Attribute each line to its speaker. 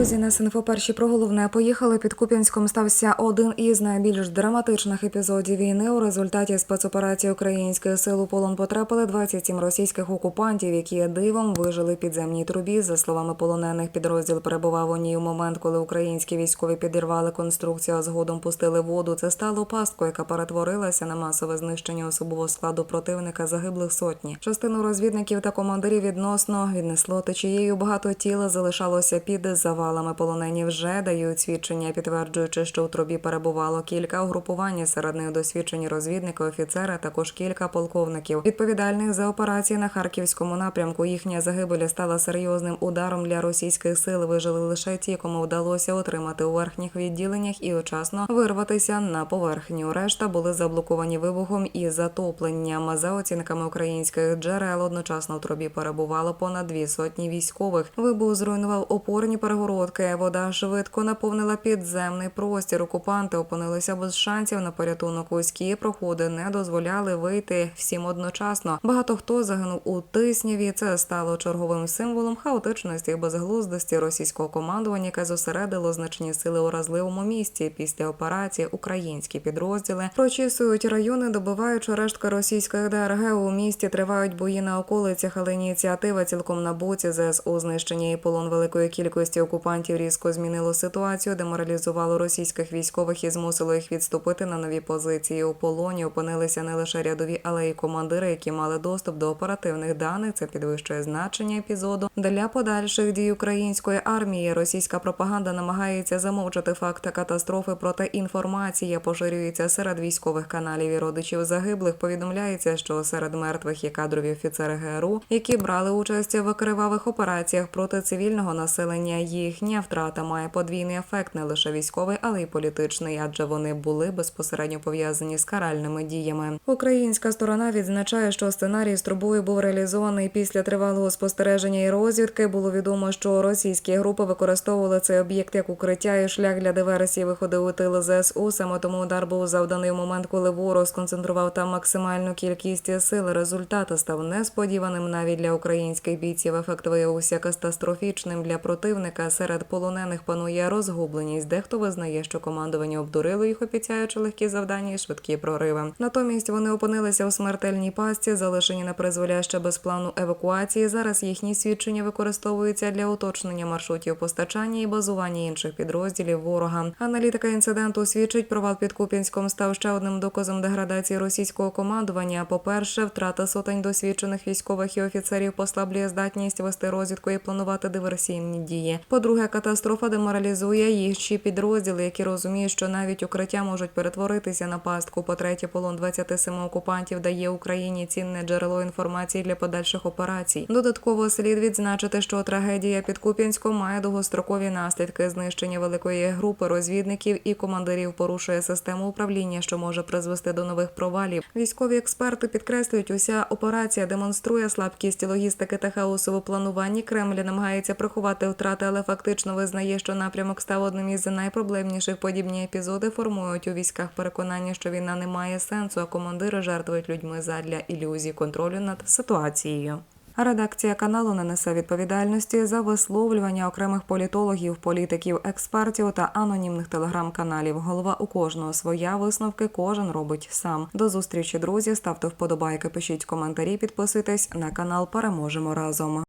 Speaker 1: Друзі, на Синфо перші про головне поїхали. Під Куп'янськом стався один із найбільш драматичних епізодів війни. У результаті спецоперації українських сил у полон потрапили 27 російських окупантів, які дивом вижили підземній трубі. За словами полонених, підрозділ перебував у ній у момент, коли українські військові підірвали конструкцію, а згодом пустили воду. Це стало пасткою, яка перетворилася на масове знищення особового складу противника. Загиблих сотні. Частину розвідників та командирів відносно віднесло течією. Багато тіла залишалося під завалами. Полонені вже дають свідчення, підтверджуючи, що у трубі перебувало кілька угрупувань. Серед них досвідчені розвідники, офіцери, також кілька полковників. Відповідальних за операції на харківському напрямку. Їхня загибель стала серйозним ударом для російських сил. Вижили лише ті, кому вдалося отримати у верхніх відділеннях і очасно вирватися на поверхню. Решта були заблоковані вибухом і затопленням. За оцінками українських джерел, одночасно в трубі перебувало понад дві сотні військових. Вибух зруйнував опорні перегородки. Вода швидко наповнила підземний простір. Окупанти опинилися без шансів на порятунок. Вузькі проходи не дозволяли вийти всім одночасно. Багато хто загинув у тисняві. Це стало черговим символом хаотичності і безглуздості російського командування, яке зосередило значні сили у разливому місці. Після операції українські підрозділи прочісують райони, добиваючи рештки російських ДРГ. У місті тривають бої на околицях, але ініціатива цілком на боці ЗСУ знищення і полон великої кількості окупантів різко змінило ситуацію, деморалізувало російських військових і змусило їх відступити на нові позиції. У полоні опинилися не лише рядові, але й командири, які мали доступ до оперативних даних. Це підвищує значення епізоду для подальших дій української армії. Російська пропаганда намагається замовчати факти катастрофи, проте інформація поширюється серед військових каналів і родичів загиблих. Повідомляється, що серед мертвих є кадрові офіцери ГРУ, які брали участь в кривавих операціях проти цивільного населення. Їхня втрата має подвійний ефект не лише військовий, але й політичний, адже вони були безпосередньо пов'язані з каральними діями. Українська сторона відзначає, що сценарій з трубою був реалізований після тривалого спостереження і розвідки. Було відомо, що російські групи використовували цей об'єкт як укриття і шлях для диверсії виходив у тил ЗСУ. Саме тому удар був завданий у момент, коли ворог сконцентрував там максимальну кількість сил. Результат став несподіваним навіть для українських бійців. Ефект виявився катастрофічним для противника. Серед полонених панує розгубленість. Дехто визнає, що командування обдурило їх, обіцяючи легкі завдання і швидкі прориви. Натомість вони опинилися у смертельній пастці, залишені на призволяще без плану евакуації. Зараз їхні свідчення використовуються для уточнення маршрутів постачання і базування інших підрозділів ворога. Аналітика інциденту свідчить, провал під Куп'янськом став ще одним доказом деградації російського командування. По-перше, втрата сотень досвідчених військових і офіцерів послаблює здатність вести розвідку і планувати диверсійні дії. По-друге, катастрофа деморалізує їх ще підрозділи, які розуміють, що навіть укриття можуть перетворитися на пастку. По-третє, полон 27 окупантів дає Україні цінне джерело інформації для подальших операцій. Додатково слід відзначити, що трагедія під Куп'янськом має довгострокові наслідки знищення великої групи розвідників і командирів порушує систему управління, що може призвести до нових провалів. Військові експерти підкреслюють, уся операція демонструє слабкість логістики та хаосу у плануванні. Кремль намагається приховати втрати, але фактично визнає, що напрямок став одним із найпроблемніших. Подібні епізоди формують у військах переконання, що війна не має сенсу, а командири жертвують людьми задля ілюзій контролю над ситуацією. Редакція каналу не несе відповідальності за висловлювання окремих політологів, політиків, експертів та анонімних телеграм-каналів. Голова у кожного своя висновки кожен робить сам. До зустрічі, друзі. Ставте вподобайки, пишіть коментарі, підписуйтесь на канал. Переможемо разом.